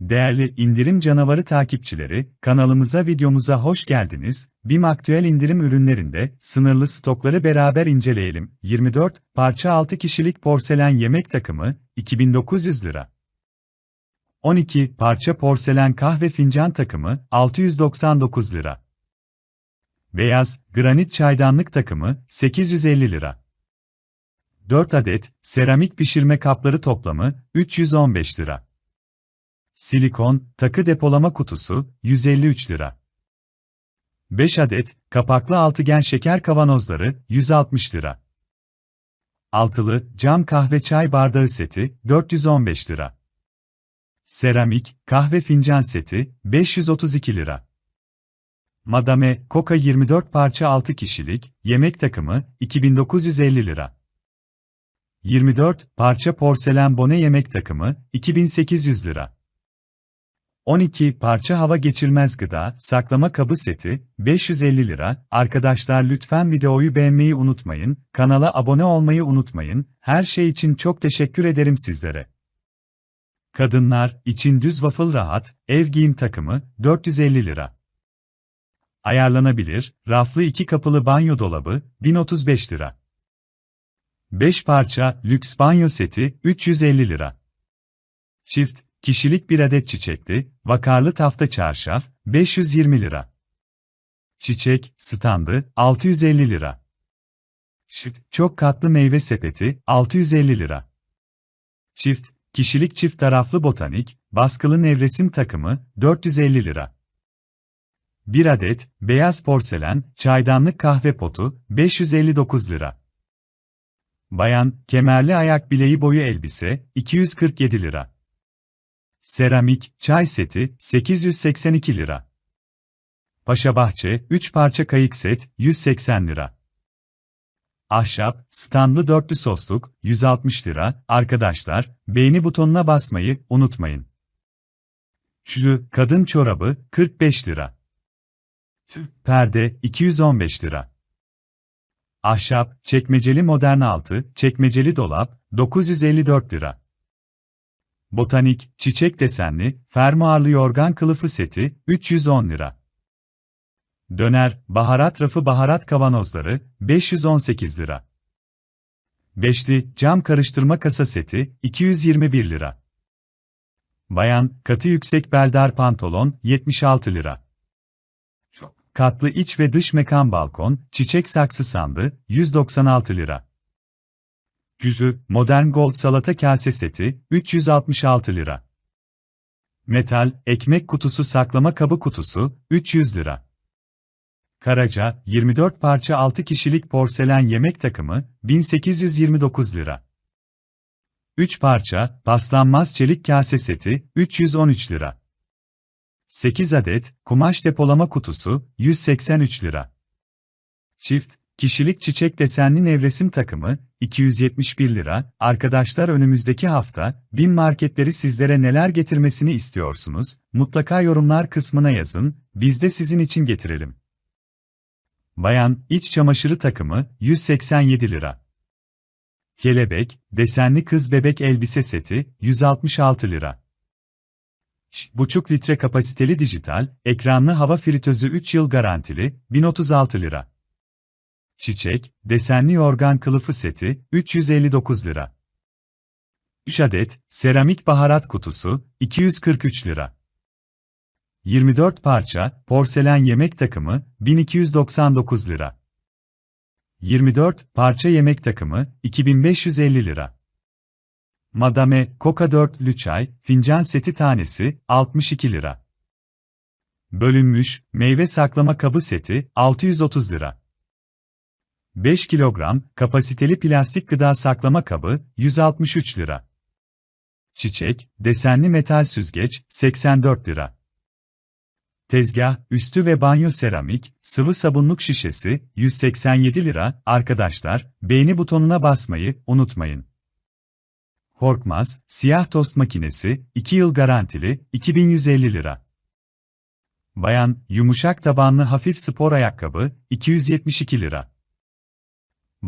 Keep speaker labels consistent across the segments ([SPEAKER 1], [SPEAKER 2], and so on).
[SPEAKER 1] Değerli indirim canavarı takipçileri, kanalımıza videomuza hoş geldiniz. BİM aktüel indirim ürünlerinde sınırlı stokları beraber inceleyelim. 24 parça 6 kişilik porselen yemek takımı 2900 lira. 12 parça porselen kahve fincan takımı 699 lira. Beyaz granit çaydanlık takımı 850 lira. 4 adet seramik pişirme kapları toplamı 315 lira. Silikon, takı depolama kutusu, 153 lira. 5 adet, kapaklı altıgen şeker kavanozları, 160 lira. Altılı, cam kahve çay bardağı seti, 415 lira. Seramik, kahve fincan seti, 532 lira. Madame, Coca 24 parça 6 kişilik, yemek takımı, 2950 lira. 24 parça porselen bone yemek takımı, 2800 lira. 12 parça hava geçirmez gıda, saklama kabı seti, 550 lira. Arkadaşlar lütfen videoyu beğenmeyi unutmayın, kanala abone olmayı unutmayın, her şey için çok teşekkür ederim sizlere. Kadınlar için düz waffle rahat, ev giyim takımı, 450 lira. Ayarlanabilir, raflı iki kapılı banyo dolabı, 1035 lira. 5 parça, lüks banyo seti, 350 lira. Çift, Kişilik bir adet çiçekli, vakarlı tafta çarşaf, 520 lira. Çiçek, standı, 650 lira. Şık, çok katlı meyve sepeti, 650 lira. Çift, kişilik çift taraflı botanik, baskılı nevresim takımı, 450 lira. Bir adet, beyaz porselen, çaydanlık kahve potu, 559 lira. Bayan, kemerli ayak bileği boyu elbise, 247 lira. Seramik, çay seti, 882 lira. Paşa Bahçe, 3 parça kayık set, 180 lira. Ahşap, standlı dörtlü sosluk, 160 lira. Arkadaşlar, beğeni butonuna basmayı unutmayın. Çülü, kadın çorabı, 45 lira. Perde, 215 lira. Ahşap, çekmeceli modern altı, çekmeceli dolap, 954 lira. Botanik, çiçek desenli, fermuarlı yorgan kılıfı seti, 310 lira. Döner, baharat rafı baharat kavanozları, 518 lira. Beşli, cam karıştırma kasa seti, 221 lira. Bayan, katı yüksek beldar pantolon, 76 lira. Katlı iç ve dış mekan balkon, çiçek saksı sandı, 196 lira. Yüzü, modern gold salata kase seti, 366 lira. Metal, ekmek kutusu saklama kabı kutusu, 300 lira. Karaca, 24 parça 6 kişilik porselen yemek takımı, 1829 lira. 3 parça, paslanmaz çelik kase seti, 313 lira. 8 adet, kumaş depolama kutusu, 183 lira. Çift, Kişilik çiçek desenli nevresim takımı, 271 lira. Arkadaşlar önümüzdeki hafta, bin marketleri sizlere neler getirmesini istiyorsunuz? Mutlaka yorumlar kısmına yazın, biz de sizin için getirelim. Bayan, iç çamaşırı takımı, 187 lira. Kelebek, desenli kız bebek elbise seti, 166 lira. buçuk litre kapasiteli dijital, ekranlı hava fritözü 3 yıl garantili, 1036 lira. Çiçek, desenli yorgan kılıfı seti, 359 lira. 3 adet, seramik baharat kutusu, 243 lira. 24 parça, porselen yemek takımı, 1299 lira. 24 parça yemek takımı, 2550 lira. Madame Coca 4 çay, fincan seti tanesi, 62 lira. Bölünmüş, meyve saklama kabı seti, 630 lira. 5 kilogram, kapasiteli plastik gıda saklama kabı, 163 lira. Çiçek, desenli metal süzgeç, 84 lira. Tezgah, üstü ve banyo seramik, sıvı sabunluk şişesi, 187 lira. Arkadaşlar, beğeni butonuna basmayı unutmayın. Korkmaz, siyah tost makinesi, 2 yıl garantili, 2150 lira. Bayan, yumuşak tabanlı hafif spor ayakkabı, 272 lira.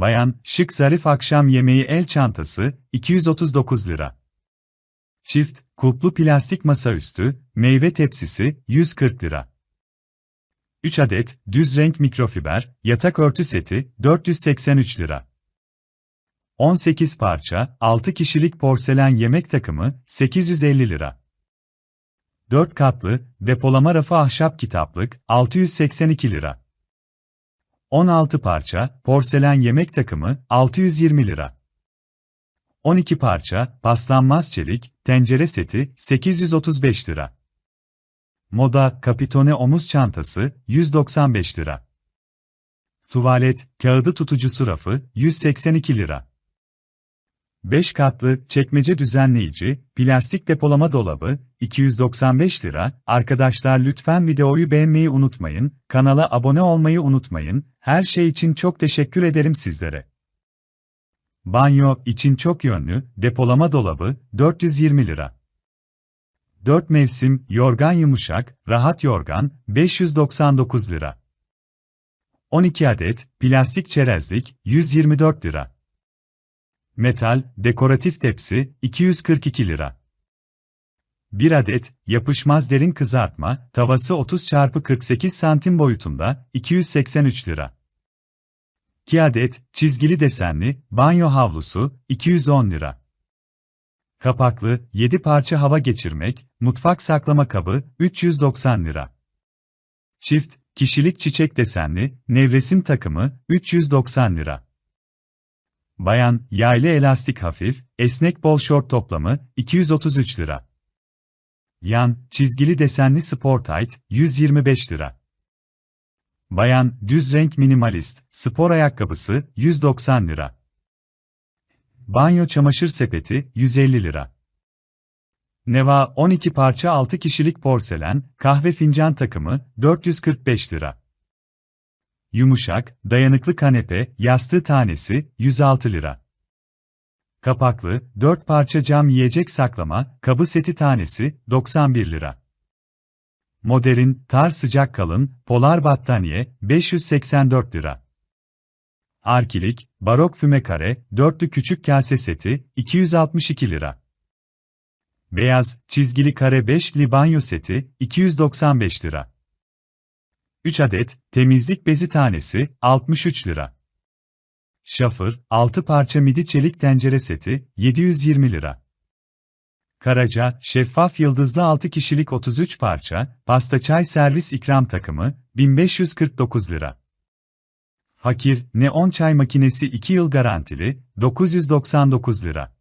[SPEAKER 1] Bayan, şık zarif akşam yemeği el çantası, 239 lira. Çift, kulplu plastik masaüstü, meyve tepsisi, 140 lira. 3 adet, düz renk mikrofiber, yatak örtü seti, 483 lira. 18 parça, 6 kişilik porselen yemek takımı, 850 lira. 4 katlı, depolama rafı ahşap kitaplık, 682 lira. 16 parça, porselen yemek takımı, 620 lira. 12 parça, paslanmaz çelik, tencere seti, 835 lira. Moda, kapitone omuz çantası, 195 lira. Tuvalet, kağıdı tutucusu rafı, 182 lira. 5 katlı, çekmece düzenleyici, plastik depolama dolabı, 295 lira. Arkadaşlar lütfen videoyu beğenmeyi unutmayın, kanala abone olmayı unutmayın, her şey için çok teşekkür ederim sizlere. Banyo için çok yönlü, depolama dolabı, 420 lira. 4 mevsim, yorgan yumuşak, rahat yorgan, 599 lira. 12 adet, plastik çerezlik, 124 lira. Metal, dekoratif tepsi, 242 lira. 1 adet, yapışmaz derin kızartma, tavası 30 x 48 santim boyutunda, 283 lira. 2 adet, çizgili desenli, banyo havlusu, 210 lira. Kapaklı, 7 parça hava geçirmek, mutfak saklama kabı, 390 lira. Çift, kişilik çiçek desenli, nevresim takımı, 390 lira. Bayan, yaylı elastik hafif, esnek bol şort toplamı, 233 lira. Yan, çizgili desenli spor tight, 125 lira. Bayan, düz renk minimalist, spor ayakkabısı, 190 lira. Banyo çamaşır sepeti, 150 lira. Neva, 12 parça 6 kişilik porselen, kahve fincan takımı, 445 lira. Yumuşak, dayanıklı kanepe, yastığı tanesi, 106 lira. Kapaklı, 4 parça cam yiyecek saklama, kabı seti tanesi, 91 lira. Modern, tar sıcak kalın, polar battaniye, 584 lira. Arkilik, barok füme kare, dörtlü küçük kase seti, 262 lira. Beyaz, çizgili kare 5'li banyo seti, 295 lira. 3 adet, temizlik bezi tanesi, 63 lira. Şafır, 6 parça midi çelik tencere seti, 720 lira. Karaca, şeffaf yıldızlı 6 kişilik 33 parça, pasta çay servis ikram takımı, 1549 lira. Fakir, neon çay makinesi 2 yıl garantili, 999 lira.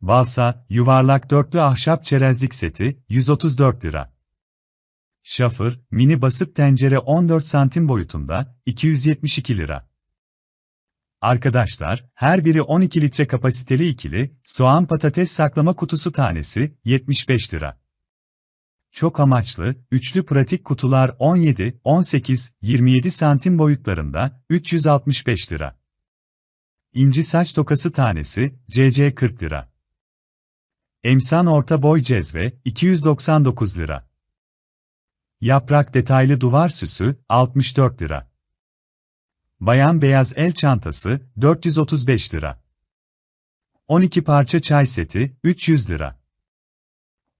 [SPEAKER 1] Balsa, yuvarlak dörtlü ahşap çerezlik seti, 134 lira. Şafır, mini basıp tencere 14 santim boyutunda, 272 lira. Arkadaşlar, her biri 12 litre kapasiteli ikili, soğan patates saklama kutusu tanesi, 75 lira. Çok amaçlı, üçlü pratik kutular 17, 18, 27 santim boyutlarında, 365 lira. İnci saç tokası tanesi, CC 40 lira. Emsan orta boy cezve, 299 lira. Yaprak detaylı duvar süsü, 64 lira. Bayan beyaz el çantası, 435 lira. 12 parça çay seti, 300 lira.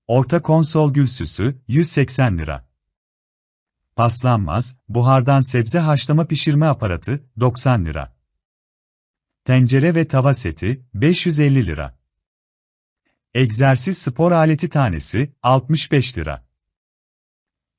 [SPEAKER 1] Orta konsol gül süsü, 180 lira. Paslanmaz, buhardan sebze haşlama pişirme aparatı, 90 lira. Tencere ve tava seti, 550 lira. Egzersiz spor aleti tanesi, 65 lira.